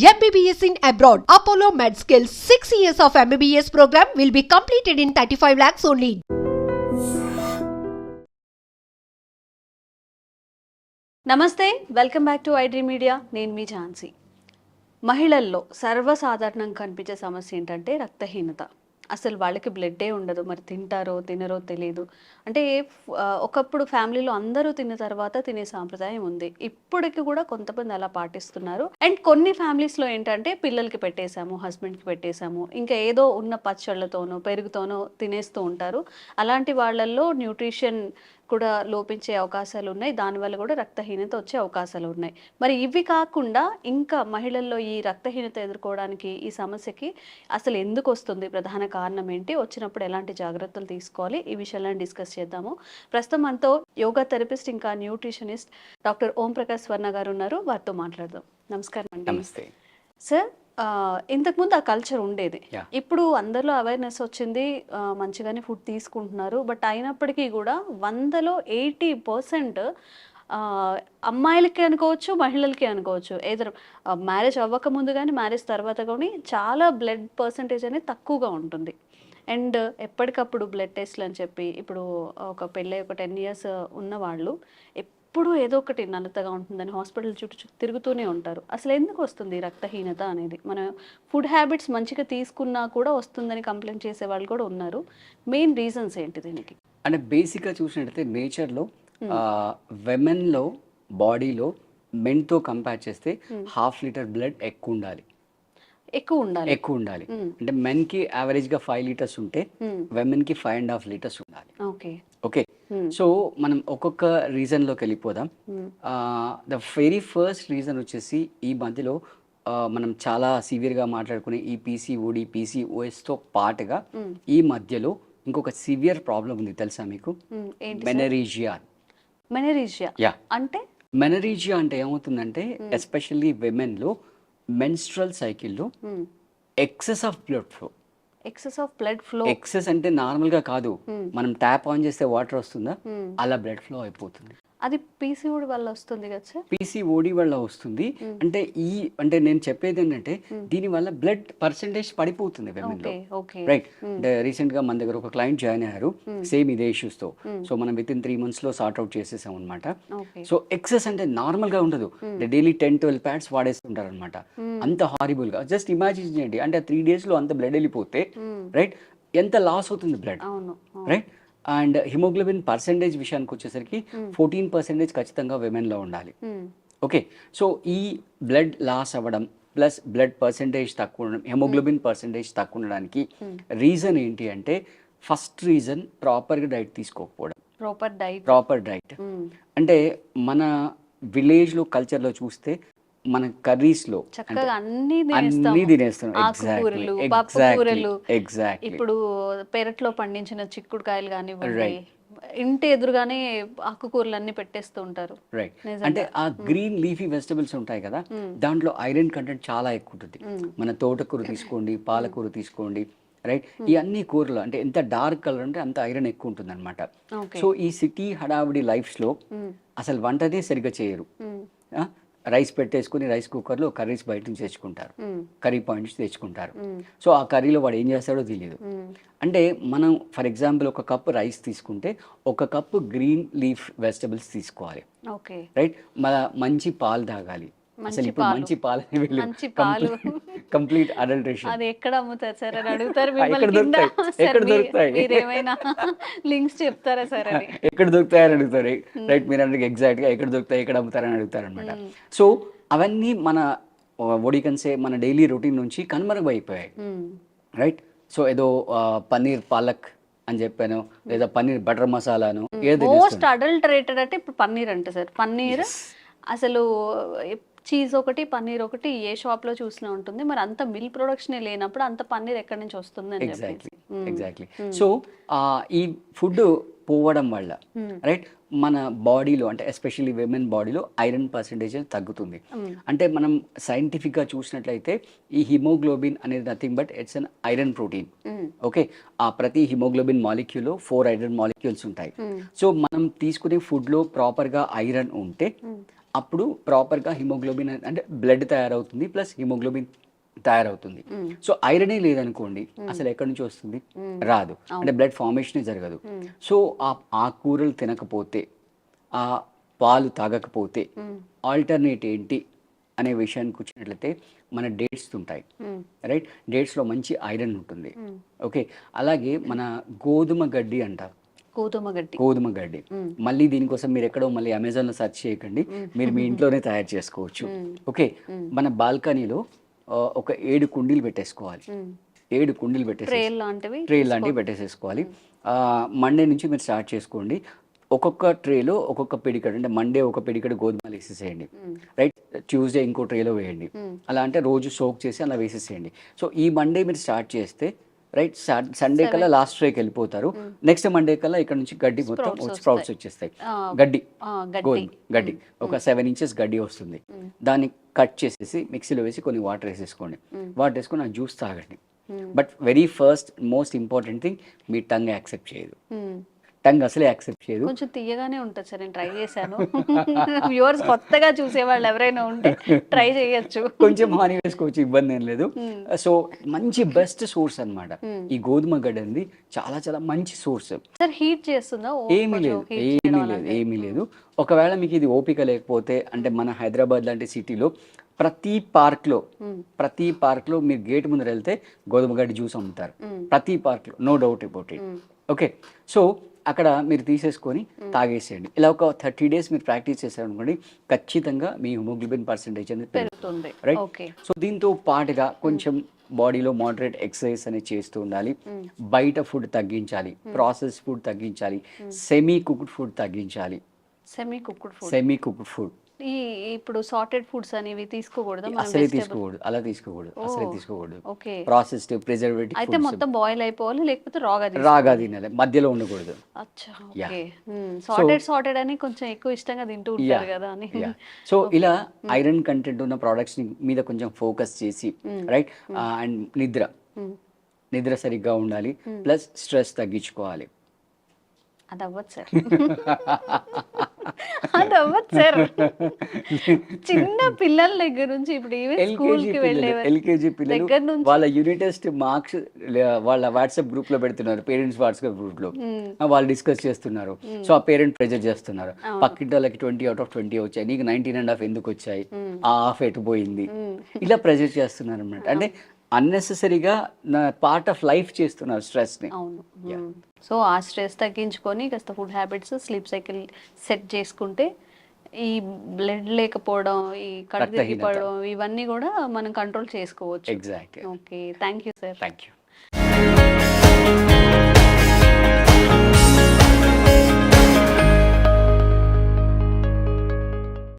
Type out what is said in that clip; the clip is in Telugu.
MBBS in abroad. Apollo MedSkill 6 years of MBBS program will be completed in 35 lakhs only. నమస్తే welcome back to iDream media నేను మీ ఝాన్సీ మహిళల్లో సర్వసాధారణంగా కనిపించే సమస్య ఏంటంటే రక్తహీనత అసలు వాళ్ళకి బ్లడ్డే ఉండదు. మరి తింటారో తినరో తెలియదు అంటే ఒకప్పుడు ఫ్యామిలీలో అందరూ తిన్న తర్వాత తినే సాంప్రదాయం ఉంది. ఇప్పటికి కూడా కొంతమంది అలా పాటిస్తున్నారు. అండ్ కొన్ని ఫ్యామిలీస్లో ఏంటంటే పిల్లలకి పెట్టేశాము హస్బెండ్కి పెట్టేశాము. ఇంకా ఏదో ఉన్న పచ్చళ్ళతోనో పెరుగుతోనో తినేస్తూ ఉంటారు. అలాంటి వాళ్ళల్లో న్యూట్రిషన్ కూడా లోపించే అవకాశాలు ఉన్నాయి దానివల్ల కూడా రక్తహీనత వచ్చే అవకాశాలు ఉన్నాయి మరి ఇవి కాకుండా ఇంకా మహిళల్లో ఈ రక్తహీనత ఎదుర్కోవడానికి ఈ సమస్యకి అసలు ఎందుకు వస్తుంది ప్రధాన కారణం ఏంటి? వచ్చినప్పుడు ఎలాంటి జాగ్రత్తలు తీసుకోవాలి? ఈ విషయాలను డిస్కస్ చేద్దాము. ప్రస్తుతం మనతో యోగా థెరపిస్ట్ ఇంకా న్యూట్రిషనిస్ట్ డాక్టర్ ఓం ప్రకాష్ స్వర్ణ గారు ఉన్నారు. వారితో మాట్లాడదాం. నమస్కారం అండి. నమస్తే. సార్ ఇంతకుముందు ఆ కల్చర్ ఉండేది. ఇప్పుడు అందరిలో అవేర్నెస్ వచ్చింది మంచిగానే ఫుడ్ తీసుకుంటున్నారు. బట్ అయినప్పటికీ కూడా వందలో ఎయిటీ పర్సెంట్ అమ్మాయిలకి అనుకోవచ్చు మహిళలకి అనుకోవచ్చు. ఏదో మ్యారేజ్ అవ్వక ముందు కానీ మ్యారేజ్ తర్వాత కానీ చాలా బ్లడ్ పర్సంటేజ్ అనేది తక్కువగా ఉంటుంది. అండ్ ఎప్పటికప్పుడు బ్లడ్ టెస్ట్లు అని చెప్పి ఇప్పుడు ఒక పెళ్ళై ఒక టెన్ ఇయర్స్ ఉన్న వాళ్ళు ఎప్పుడూ ఏదో ఒకటి నల్లతగా ఉంటుందని హాస్పిటల్ చుట్టూ చుట్టూ తిరుగుతూనే ఉంటారు. అసలు ఎందుకు వస్తుంది రక్తహీనత అనేది? మన ఫుడ్ హ్యాబిట్స్ మంచిగా తీసుకున్నా కూడా వస్తుందని కంప్లైంట్ చేసే వాళ్ళు కూడా ఉన్నారు. మెయిన్ రీజన్స్ ఏంటి దీనికి? అంటే బేసిక్గా చూసినట్టయితే నేచర్లో విమెన్లో బాడీలో మెన్తో కంపేర్ చేస్తే హాఫ్ లీటర్ బ్లడ్ ఎక్కువ ఉండాలి. ఎక్కువ ఉండాలి ఎక్కువ ఉండాలి. అంటే మెన్కి యావరేజ్గా ఫైవ్ లీటర్స్ ఉంటే Mm. విమెన్కి ఫైవ్ అండ్ హాఫ్ లీటర్స్ ఉండాలి. ఓకే. ఓకే. సో మనం ఒక్కొక్క రీజన్లోకి వెళ్ళిపోదాం. ద వెరీ ఫస్ట్ రీజన్ వచ్చేసి ఈ మధ్యలో మనం చాలా సివియర్గా మాట్లాడుకునే ఈ పీసీఓడి పీసీఓఎస్తో పాటుగా Mm. ఈ మధ్యలో ఇంకొక సివియర్ ప్రాబ్లం ఉంది తెలుసా మీకు? మెనరీజియా మెనరీజియా యా అంటే? మెనరీజియా అంటే ఏమవుతుందంటే ఎస్పెషల్లీ విమెన్లో మెన్స్ట్రల్ సైకిల్లో excess of blood flow excess of blood flow excess అంటే నార్మల్గా కాదు. మనం ట్యాప్ ఆన్ చేస్తే వాటర్ వస్తుందా? Hmm. అలా బ్లడ్ ఫ్లో అయిపోతుంది. అది పీసీఓడి వల్ల వస్తుంది కదా సార్? పీసీఓడి వల్ల వస్తుంది. అంటే ఈ అంటే నేను చెప్పేది ఏంటంటే దీనివల్ల బ్లడ్ పర్సంటేజ్ పడిపోతుంది రైట్ అంటే రీసెంట్గా మన దగ్గర ఒక క్లయింట్ జాయిన్ అయ్యారు. సేమ్ ఇదే issues తో సో మనం విత్ ఇన్ త్రీ మంత్స్లో సార్ట్ అవుట్ చేసేసాం అనమాట సో ఎక్సెస్ అంటే నార్మల్గా ఉండదు. డైలీ టెన్ ట్వెల్వ్ ప్యాడ్స్ వాడేస్తుంటారు అనమాట అంత హారిబుల్గా. జస్ట్ ఇమాజిన్ చేయండి. అంటే త్రీ డేస్లో అంత బ్లడ్ వెళ్ళిపోతే రైట్ ఎంత లాస్ అవుతుంది blood right and hemoglobin percentage విషయానికి వచ్చేసరికి ఫోర్టీన్ పర్సెంటేజ్ ఖచ్చితంగా women లో ఉండాలి. Hmm. ఓకే. సో ఈ బ్లడ్ లాస్ అవ్వడం ప్లస్ బ్లడ్ పర్సెంటేజ్ తక్కువ ఉండడం హెమోగ్లోబిన్ పర్సెంటేజ్ తక్కువ ఉండడానికి రీజన్ ఏంటి అంటే ఫస్ట్ రీజన్ ప్రాపర్గా డైట్ తీసుకోకపోవడం. ప్రాపర్ డైట్ ప్రాపర్ డైట్ అంటే మన విలేజ్లో కల్చర్లో చూస్తే మన కర్రీస్లో చక్కగా అన్ని తినేస్తాం. ఆకుకూరలు ఇప్పుడు పెరట్లో పండించిన చిక్కుడుకాయలు కానివ్వండి Right. ఇంటి ఎదురుగానే ఆకుకూరలు అన్ని పెట్టేస్తూ ఉంటారు. రైట్. అంటే ఆ గ్రీన్ లీఫీ వెజిటబుల్స్ ఉంటాయి కదా దాంట్లో ఐరన్ కంటెంట్ చాలా ఎక్కువ ఉంటుంది మన తోటకూర తీసుకోండి పాలకూర తీసుకోండి రైట్ ఈ అన్ని కూరలు అంటే ఎంత డార్క్ కలర్ అంటే అంత ఐరన్ ఎక్కువ ఉంటుంది అనమాట సో ఈ సిటీ హడావిడి లైఫ్స్లో అసలు వంటనే సరిగ్గా చేయరు? రైస్ పెట్టేసుకుని రైస్ కుక్కర్లో కర్రీస్ బయట నుంచి తెచ్చుకుంటారు. కర్రీ పాయింట్స్ తెచ్చుకుంటారు. సో ఆ కర్రీలో వాడు ఏం చేస్తాడో తెలియదు. అంటే మనం ఫర్ ఎగ్జాంపుల్ ఒక కప్ రైస్ తీసుకుంటే ఒక కప్పు గ్రీన్ లీఫ్ వెజిటబుల్స్ తీసుకోవాలి. రైట్? మన మంచి పాలు తాగాలి. అసలు ఇప్పుడు. మంచి పాలు అని. Complete adulteration. అది ఎక్కడ అమ్ముతారు సార్? అని అడుగుతారు ఎక్కడ మిమ్మల్ని కింద. దొరుకుతాయి? ఎక్కడ దొరుకుతాయి? మీరు ఏమైనా లింక్స్ చెప్తారా సార్ అని ఎక్కడ దొరుకుతాయని అడుగుతారు. రైట్ మీరు అంటే ఎగ్జాక్ట్గా ఎక్కడ దొరుకుతాయి ఎక్కడ అమ్ముతారని అడుగుతారు అనమాట సో అవన్నీ మన ఒడికన్సే మన డైలీ రొటీన్ నుంచి కనుమరుగైపోయాయి. రైట్ సో ఏదో పన్నీర్ పాలక్ అని చెప్పాను లేదా పన్నీర్ బటర్ మసాలాను ఏదో మోస్ట్ అడల్టరేటెడ్ అంటే ఇప్పుడు పన్నీర్ అంటే సార్. పన్నీర్ అసలు చీజ్ ఒకటి పన్నీర్ ఒకటి ఏ షాప్లో చూసినా ఉంటుంది. మరి అంత మిల్క్ ప్రొడక్షన్ లేనప్పుడు అంత పన్నీర్ ఎక్కడి నుంచి వస్తుంది అని ఎగ్జాక్ట్లీ. ఎగ్జాక్ట్లీ. సో ఈ ఫుడ్ పోవడం వల్ల రైట్? మన బాడీలో అంటే ఎస్పెషల్లీ విమెన్ బాడీలో ఐరన్ పర్సంటేజ్ తగ్గుతుంది. అంటే మనం సైంటిఫిక్గా చూసినట్లయితే ఈ హిమోగ్లోబిన్ అనేది nothing but it's an iron protein. Okay? ఆ ప్రతి హిమోగ్లోబిన్ మాలిక్యూల్లో ఫోర్ ఐరన్ మాలిక్యూల్స్ ఉంటాయి. సో మనం తీసుకునే ఫుడ్లో ప్రాపర్గా ఐరన్ ఉంటే అప్పుడు ప్రాపర్గా హిమోగ్లోబిన్ అంటే బ్లడ్ తయారవుతుంది ప్లస్ హిమోగ్లోబిన్ తయారవుతుంది. సో ఐరనే లేదనుకోండి అసలు ఎక్కడి నుంచి వస్తుంది? రాదు. అంటే బ్లడ్ ఫార్మేషన్ జరగదు. సో ఆ ఆకుకూరలు తినకపోతే ఆ పాలు తాగకపోతే ఆల్టర్నేట్ ఏంటి అనే విషయానికి వచ్చినట్లయితే మన డేట్స్ ఉంటాయి రైట్? డేట్స్లో మంచి ఐరన్ ఉంటుంది. ఓకే? అలాగే మన గోధుమ గడ్డి అంటారు. గడ్డి. గోధుమ గడ్డి. మళ్ళీ దీనికోసం మీరు ఎక్కడో మళ్ళీ అమెజాన్లో సెర్చ్ చేయకండి. మీరు మీ ఇంట్లోనే తయారు చేసుకోవచ్చు. ఓకే? మన బాల్కనీలో ఒక ఏడు కుండీలు పెట్టేసుకోవాలి. ఏడు కుండీలు పెట్టేసి ట్రేల్ లాంటివి ట్రే లాంటివి పెట్టేసేసుకోవాలి. మండే నుంచి మీరు స్టార్ట్ చేసుకోండి. ఒక్కొక్క ట్రేలో ఒక్కొక్క పిడికడ్ అంటే మండే ఒక పిడికడ్ గోధుమలు వేసేసేయండి. రైట్? ట్యూస్డే ఇంకో ట్రేలో వేయండి. అలా అంటే రోజు సోక్ చేసి అలా వేసేసేయండి. సో ఈ మండే మీరు స్టార్ట్ చేస్తే రైట్? సండే కల్లా లాస్ట్ ట్రేకి వెళ్ళిపోతారు. నెక్స్ట్ మండే కల్లా ఇక్కడ నుంచి గడ్డి మొత్తం స్ప్రౌట్స్ వచ్చేస్తాయి. గడ్డి. గోధుమ గడ్డి. ఒక సెవెన్ ఇంచెస్ గడ్డి వస్తుంది. దాన్ని కట్ చేసేసి మిక్సీలో వేసి కొన్ని వాటర్ వేసేసుకోండి. వాటర్ వేసుకొని ఆ జ్యూస్ తాగండి. But very first most important thing me tongue accept చేయదు. టంగ్ అసలే యాక్సెప్ట్ చేయదు. కొంచెం తీయగానే ఉంటుంది సార్ నేను ట్రై చేశాను. వ్యూవర్స్ కొత్తగా చూసేవాళ్ళు ఎవరైనా ఉంటే ట్రై చేయొచ్చు. కొంచెం హాని వేసుకోవచ్చు ఇబ్బంది ఏం లేదు. సో మంచి బెస్ట్ సోర్స్ అన్నమాట. ఈ గోధుమ గడ్డి అనేది చాలా చాలా మంచి సోర్స్. సార్ హీట్ చేస్తుందా? ఏమీ లేదు ఏమీ లేదు. ఏమీ లేదు. ఒకవేళ మీకు ఇది ఓపిక లేకపోతే అంటే మన హైదరాబాద్ లాంటి సిటీలో ప్రతి పార్క్లో ప్రతి పార్క్లో మీరు గేట్ ముందర వెళ్తే గోధుమ గడ్డి జ్యూస్ అమ్ముతారు. ప్రతి పార్క్లో no doubt about it. Okay. So అక్కడ మీరు తీసేసుకొని తాగేసేయండి. ఇలా ఒక థర్టీ డేస్ మీరు ప్రాక్టీస్ చేశారనుకోండి ఖచ్చితంగా మీ హిమోగ్లోబిన్ పర్సంటేజ్ అనేది పెరుగుతుంది. రైట్ సో దీంతో పాటుగా కొంచెం బాడీలో మోడరేట్ ఎక్సర్సైజ్ అనేది చేస్తూ ఉండాలి. బయట ఫుడ్ తగ్గించాలి. ప్రాసెస్ ఫుడ్ తగ్గించాలి. సెమీ కుక్డ్ ఫుడ్ తగ్గించాలి. Semi cooked food semi cooked food ఈ ఇప్పుడు సార్టెడ్ ఫుడ్స్ అనేవి తీసుకోకూడదా? అసలే తీసుకోకూడదు. అలా తీసుకోకూడదు. అసలే తీసుకోకూడదు. ఓకే. ప్రాసెస్డ్ ప్రిజర్వేటివ్ అయితే మొత్తం బాయిల్ అయిపోవాలి లేకపోతే రాగా రాగా తినాలి. మధ్యలో ఉండకూడదు. అచ్చా. ఓకే. సార్టెడ్ సార్టెడ్ అని కొంచెం ఎక్కువ ఇష్టంగా తింటూ ఉంటారు కదా అని. సో ఇలా ఐరన్ కంటెంట్ ఉన్న ని మీద కొంచెం ఫోకస్ చేసి రైట్ అండ్ నిద్ర. నిద్ర సరిగ్గా ఉండాలి. ప్లస్ స్ట్రెస్ తగ్గించుకోవాలి. అది అవ్వదు సార్ అది అవ్వదు సార్ చిన్న పిల్లల దగ్గర నుంచి ఇప్పుడు ఈవెన్ స్కూల్ ఎల్కేజీ కి పిల్లలు వెళ్ళే ఎల్కేజీ పిల్లలు దగ్గర నుంచి వాళ్ళ యూనిట్ టెస్ట్ మార్క్స్ వాళ్ళ వాట్సాప్ గ్రూప్లో పెడుతున్నారు పేరెంట్స్ వాట్సాప్ గ్రూప్లో వాళ్ళు డిస్కస్ చేస్తున్నారు. సో ఆ పేరెంట్ ప్రెజర్ చేస్తున్నారు. పక్కింటి వాళ్ళకి ట్వంటీ అవుట్ ఆఫ్ ట్వంటీ వచ్చాయి నీకు నైన్టీన్ అండ్ హాఫ్ ఎందుకు వచ్చాయి? ఆ హాఫ్ ఎటు పోయింది? ఇలా ప్రెజర్ చేస్తున్నారు అన్నమాట అంటే అన్నెసెసరీగా నా పార్ట్ ఆఫ్ లైఫ్ చేస్తున్నారు స్ట్రెస్ని అవును సో ఆ స్ట్రెస్ తగ్గించుకొని కాస్త food habits sleep cycle set చేసుకుంటే ఈ బ్లడ్ లేకపోవడం ఈ కడుపు. తిరిగిపోవడం ఇవన్నీ కూడా మనం కంట్రోల్ చేసుకోవచ్చు. Exact okay thank you sir thank you